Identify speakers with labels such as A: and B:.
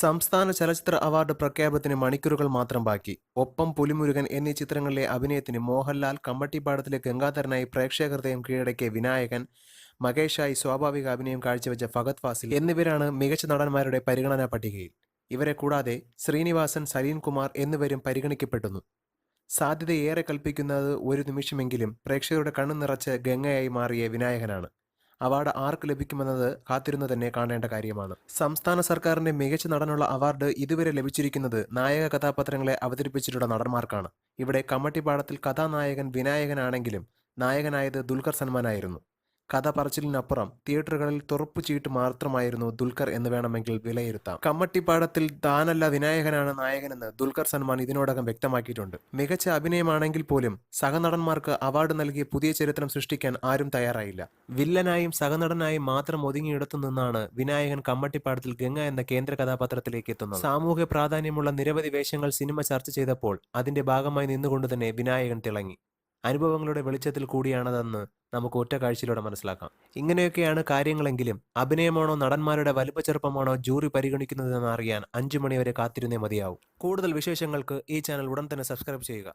A: സംസ്ഥാന ചലച്ചിത്ര അവാർഡ് പ്രഖ്യാപനത്തിന് മണിക്കൂറുകൾ മാത്രം ബാക്കി. ഒപ്പം പുലിമുരുകൻ എന്നീ ചിത്രങ്ങളിലെ അഭിനയത്തിന് മോഹൻലാൽ കമ്മട്ടിപ്പാടത്തിലെ ഗംഗാധരനായി പ്രേക്ഷകഹൃദയം കീഴടക്കിയ വിനായകൻ മകേഷായി സ്വാഭാവിക അഭിനയം കാഴ്ചവെച്ച ഫഗത് ഫാസിൽ എന്നിവരാണ് മികച്ച നടന്മാരുടെ പരിഗണനാ പട്ടികയിൽ. ഇവരെ കൂടാതെ ശ്രീനിവാസൻ സലീൻ കുമാർ എന്നിവരും പരിഗണിക്കപ്പെടുന്നു. സാധ്യതയേറെ കൽപ്പിക്കുന്നത് ഒരു നിമിഷമെങ്കിലും പ്രേക്ഷകരുടെ കണ്ണു നിറച്ച് ഗംഗയായി മാറിയ വിനായകനാണ്. അവാർഡ് ആർക്ക് ലഭിക്കുമെന്നത് കാത്തിരുന്നു തന്നെ കാണേണ്ട കാര്യമാണ്. സംസ്ഥാന സർക്കാരിന്റെ മികച്ച നടനുള്ള അവാർഡ് ഇതുവരെ ലഭിച്ചിരിക്കുന്നത് നായക കഥാപാത്രങ്ങളെ അവതരിപ്പിച്ചിട്ടുള്ള നടന്മാർക്കാണ്. ഇവിടെ കമ്മട്ടിപ്പാടത്തിൽ കഥാനായകൻ വിനായകനാണെങ്കിലും നായകനായത് ദുൽഖർ സൽമാനായിരുന്നു. കഥ പറച്ചിലിനപ്പുറം തിയേറ്ററുകളിൽ തുറപ്പു ചീട്ട് മാത്രമായിരുന്നു ദുൽഖർ എന്ന് വേണമെങ്കിൽ വിലയിരുത്താം. കമ്മട്ടിപ്പാടത്തിൽ താനല്ല വിനായകനാണ് നായകനെന്ന് ദുൽഖർ സൽമാൻ ഇതിനോടകം വ്യക്തമാക്കിയിട്ടുണ്ട്. മികച്ച അഭിനയമാണെങ്കിൽ പോലും സഹനടന്മാർക്ക് അവാർഡ് നൽകിയ പുതിയ ചരിത്രം സൃഷ്ടിക്കാൻ ആരും തയ്യാറായില്ല. വില്ലനായും സഹനടനായും മാത്രം ഒതുങ്ങിയിടത്തു നിന്നാണ് വിനായകൻ കമ്മട്ടിപ്പാടത്തിൽ ഗംഗ എന്ന കേന്ദ്ര കഥാപാത്രത്തിലേക്ക് എത്തുന്നത്. സാമൂഹ്യ പ്രാധാന്യമുള്ള നിരവധി വേഷങ്ങൾ സിനിമ ചർച്ച ചെയ്തപ്പോൾ അതിന്റെ ഭാഗമായി നിന്നുകൊണ്ട് തന്നെ വിനായകൻ തിളങ്ങി. അനുഭവങ്ങളുടെ വെളിച്ചത്തിൽ കൂടിയാണതെന്ന് നമുക്ക് ഒറ്റ കാഴ്ചയിലൂടെ മനസ്സിലാക്കാം. ഇങ്ങനെയൊക്കെയാണ് കാര്യങ്ങളെങ്കിലും അഭിനയമാണോ നടന്മാരുടെ വലുപ്പ ചെറുപ്പമാണോ ജൂറി പരിഗണിക്കുന്നതെന്ന് അറിയാൻ അഞ്ചു മണിവരെ കാത്തിരുന്നേ മതിയാവും. കൂടുതൽ വിശേഷങ്ങൾക്ക് ഈ ചാനൽ ഉടൻ തന്നെ സബ്സ്ക്രൈബ് ചെയ്യുക.